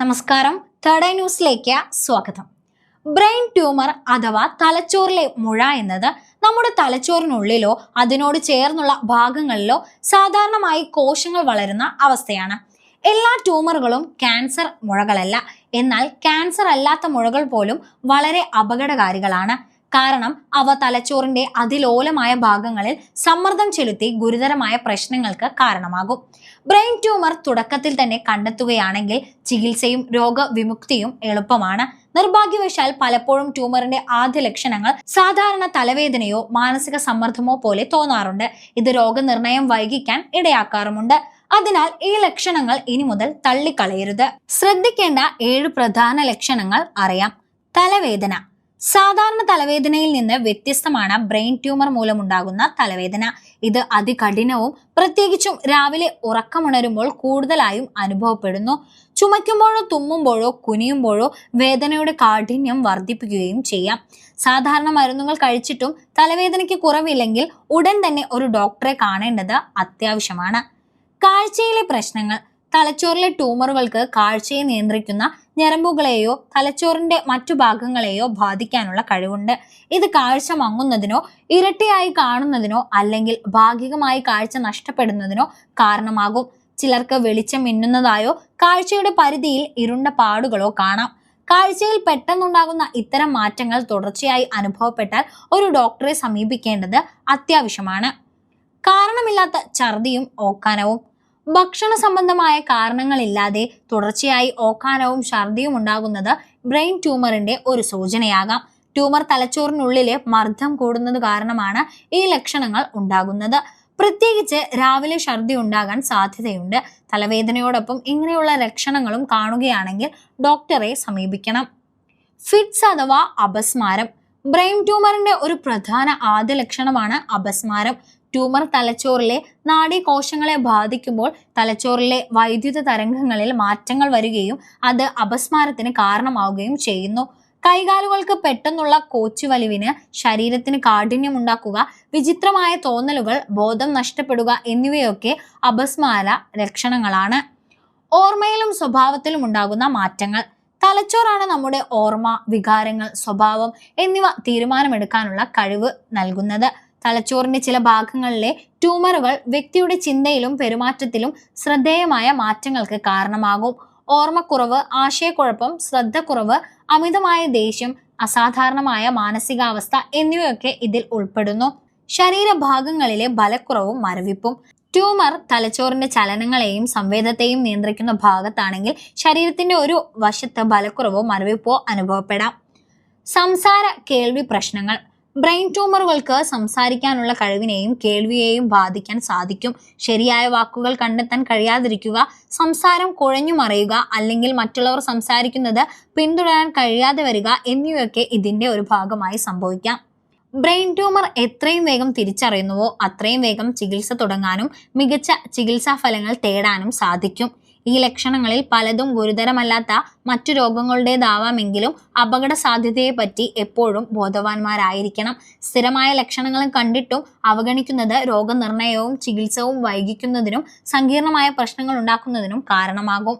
നമസ്കാരം. Third eye ന്യൂസിലേക്ക് സ്വാഗതം. ബ്രെയിൻ ട്യൂമർ അഥവാ തലച്ചോറിലെ മുഴ എന്നത് നമ്മുടെ തലച്ചോറിനുള്ളിലോ അതിനോട് ചേർന്നുള്ള ഭാഗങ്ങളിലോ സാധാരണമായി കോശങ്ങൾ വളരുന്ന അവസ്ഥയാണ്. എല്ലാ ട്യൂമറുകളും ക്യാൻസർ മുഴകളല്ല. എന്നാൽ ക്യാൻസർ അല്ലാത്ത മുഴകൾ പോലും വളരെ അപകടകാരികളാണ്. കാരണം അവ തലച്ചോറിന്റെ അതിലോലമായ ഭാഗങ്ങളിൽ സമ്മർദ്ദം ചെലുത്തി ഗുരുതരമായ പ്രശ്നങ്ങൾക്ക് കാരണമാകും. ബ്രെയിൻ ട്യൂമർ തുടക്കത്തിൽ തന്നെ കണ്ടെത്തുകയാണെങ്കിൽ ചികിത്സയും രോഗവിമുക്തിയും എളുപ്പമാണ്. നിർഭാഗ്യവശാൽ പലപ്പോഴും ട്യൂമറിന്റെ ആദ്യ ലക്ഷണങ്ങൾ സാധാരണ തലവേദനയോ മാനസിക സമ്മർദ്ദമോ പോലെ തോന്നാറുണ്ട്. ഇത് രോഗനിർണയം വൈകിക്കാൻ ഇടയാക്കാറുമുണ്ട്. അതിനാൽ ഈ ലക്ഷണങ്ങൾ ഇനി മുതൽ തള്ളിക്കളയരുത്. ശ്രദ്ധിക്കേണ്ട ഏഴ് പ്രധാന ലക്ഷണങ്ങൾ അറിയാം. തലവേദന. സാധാരണ തലവേദനയിൽ നിന്ന് വ്യത്യസ്തമാണ് ബ്രെയിൻ ട്യൂമർ മൂലമുണ്ടാകുന്ന തലവേദന. ഇത് അതികഠിനവും പ്രത്യേകിച്ചും രാവിലെ ഉറക്കമുണരുമ്പോൾ കൂടുതലായും അനുഭവപ്പെടുന്നു. ചുമയ്ക്കുമ്പോഴോ തുമ്മുമ്പോഴോ കുനിയുമ്പോഴോ വേദനയുടെ കാഠിന്യം വർദ്ധിപ്പിക്കുകയും ചെയ്യാം. സാധാരണ മരുന്നുകൾ കഴിച്ചിട്ടും തലവേദനയ്ക്ക് കുറവില്ലെങ്കിൽ ഉടൻ തന്നെ ഒരു ഡോക്ടറെ കാണേണ്ടത് അത്യാവശ്യമാണ്. കാഴ്ചയിലെ പ്രശ്നങ്ങൾ. തലച്ചോറിലെ ട്യൂമറുകൾക്ക് കാഴ്ചയെ നിയന്ത്രിക്കുന്ന ഞരമ്പുകളെയോ തലച്ചോറിന്റെ മറ്റു ഭാഗങ്ങളെയോ ബാധിക്കാനുള്ള കഴിവുണ്ട്. ഇത് കാഴ്ച മങ്ങുന്നതിനോ ഇരട്ടിയായി കാണുന്നതിനോ അല്ലെങ്കിൽ ഭാഗികമായി കാഴ്ച നഷ്ടപ്പെടുന്നതിനോ കാരണമാകും. ചിലർക്ക് വെളിച്ചം മിന്നുന്നതായോ കാഴ്ചയുടെ പരിധിയിൽ ഇരുണ്ട പാടുകളോ കാണാം. കാഴ്ചയിൽ പെട്ടെന്നുണ്ടാകുന്ന ഇത്തരം മാറ്റങ്ങൾ തുടർച്ചയായി അനുഭവപ്പെട്ടാൽ ഒരു ഡോക്ടറെ സമീപിക്കേണ്ടത് അത്യാവശ്യമാണ്. കാരണമില്ലാത്ത ഛർദിയും ഓക്കാനവും ഭക്ഷണ സംബന്ധമായ കാരണങ്ങളില്ലാതെ തുടർച്ചയായി ഓക്കാനവും ഛർദിയും ഉണ്ടാകുന്നത് ബ്രെയിൻ ട്യൂമറിന്റെ ഒരു സൂചനയാകാം. ട്യൂമർ തലച്ചോറിനുള്ളിലെ മർദ്ദം കൂടുന്നത് കാരണമാണ് ഈ ലക്ഷണങ്ങൾ ഉണ്ടാകുന്നത്. പ്രത്യേകിച്ച് രാവിലെ ഛർദി ഉണ്ടാകാൻ സാധ്യതയുണ്ട്. തലവേദനയോടൊപ്പം ഇങ്ങനെയുള്ള ലക്ഷണങ്ങളും കാണുകയാണെങ്കിൽ ഡോക്ടറെ സമീപിക്കണം. ഫിറ്റ്സ് അഥവാ അപസ്മാരം. ബ്രെയിൻ ട്യൂമറിന്റെ ഒരു പ്രധാന ആദ്യ ലക്ഷണമാണ് അപസ്മാരം. ട്യൂമർ തലച്ചോറിലെ നാഡീകോശങ്ങളെ ബാധിക്കുമ്പോൾ തലച്ചോറിലെ വൈദ്യുത തരംഗങ്ങളിൽ മാറ്റങ്ങൾ വരികയും അത് അപസ്മാരത്തിന് കാരണമാവുകയും ചെയ്യുന്നു. കൈകാലുകൾക്ക് പെട്ടെന്നുള്ള കോച്ചുവലിവിന് ശരീരത്തിന് കാഠിന്യം ഉണ്ടാക്കുക വിചിത്രമായ തോന്നലുകൾ ബോധം നഷ്ടപ്പെടുക എന്നിവയൊക്കെ അപസ്മാര ലക്ഷണങ്ങളാണ്. ഓർമ്മയിലും സ്വഭാവത്തിലും ഉണ്ടാകുന്ന മാറ്റങ്ങൾ. തലച്ചോറാണ് നമ്മുടെ ഓർമ്മ വികാരങ്ങൾ സ്വഭാവം എന്നിവ തീരുമാനമെടുക്കാനുള്ള കഴിവ് നൽകുന്നത്. തലച്ചോറിന്റെ ചില ഭാഗങ്ങളിലെ ട്യൂമറുകൾ വ്യക്തിയുടെ ചിന്തയിലും പെരുമാറ്റത്തിലും ശ്രദ്ധേയമായ മാറ്റങ്ങൾക്ക് കാരണമാകും. ഓർമ്മക്കുറവ് ആശയക്കുഴപ്പം ശ്രദ്ധക്കുറവ് അമിതമായ ദേഷ്യം അസാധാരണമായ മാനസികാവസ്ഥ എന്നിവയൊക്കെ ഇതിൽ ഉൾപ്പെടുന്നു. ശരീരഭാഗങ്ങളിലെ ബലക്കുറവും മരവിപ്പും. ട്യൂമർ തലച്ചോറിന്റെ ചലനങ്ങളെയും സംവേദത്തെയും നിയന്ത്രിക്കുന്ന ഭാഗത്താണെങ്കിൽ ശരീരത്തിന്റെ ഒരു വശത്ത് ബലക്കുറവോ മരവിപ്പോ അനുഭവപ്പെടാം. സംസാര കേൾവി പ്രശ്നങ്ങൾ. ബ്രെയിൻ ട്യൂമറുകൾക്ക് സംസാരിക്കാനുള്ള കഴിവിനെയും കേൾവിയെയും ബാധിക്കാൻ സാധിക്കും. ശരിയായ വാക്കുകൾ കണ്ടെത്താൻ കഴിയാതിരിക്കുക സംസാരം കുഴഞ്ഞു മറിയുക അല്ലെങ്കിൽ മറ്റുള്ളവർ സംസാരിക്കുന്നത് പിന്തുടരാൻ കഴിയാതെ വരിക എന്നിവയൊക്കെ ഇതിന്റെ ഒരു ഭാഗമായി സംഭവിക്കാം. ബ്രെയിൻ ട്യൂമർ എത്രയും വേഗം തിരിച്ചറിയുന്നുവോ അത്രയും വേഗം ചികിത്സ തുടങ്ങാനും മികച്ച ചികിത്സാ ഫലങ്ങൾ തേടാനും സാധിക്കും. ഈ ലക്ഷണങ്ങളിൽ പലതും ഗുരുതരമല്ലാത്ത മറ്റു രോഗങ്ങളുടേതാവാമെങ്കിലും അപകട സാധ്യതയെപ്പറ്റി എപ്പോഴും ബോധവാന്മാരായിരിക്കണം. സ്ഥിരമായ ലക്ഷണങ്ങളും കണ്ടിട്ടും അവഗണിക്കുന്നത് രോഗനിർണയവും ചികിത്സവും വൈകിക്കുന്നതിനും സങ്കീർണമായ പ്രശ്നങ്ങൾ ഉണ്ടാക്കുന്നതിനും കാരണമാകും.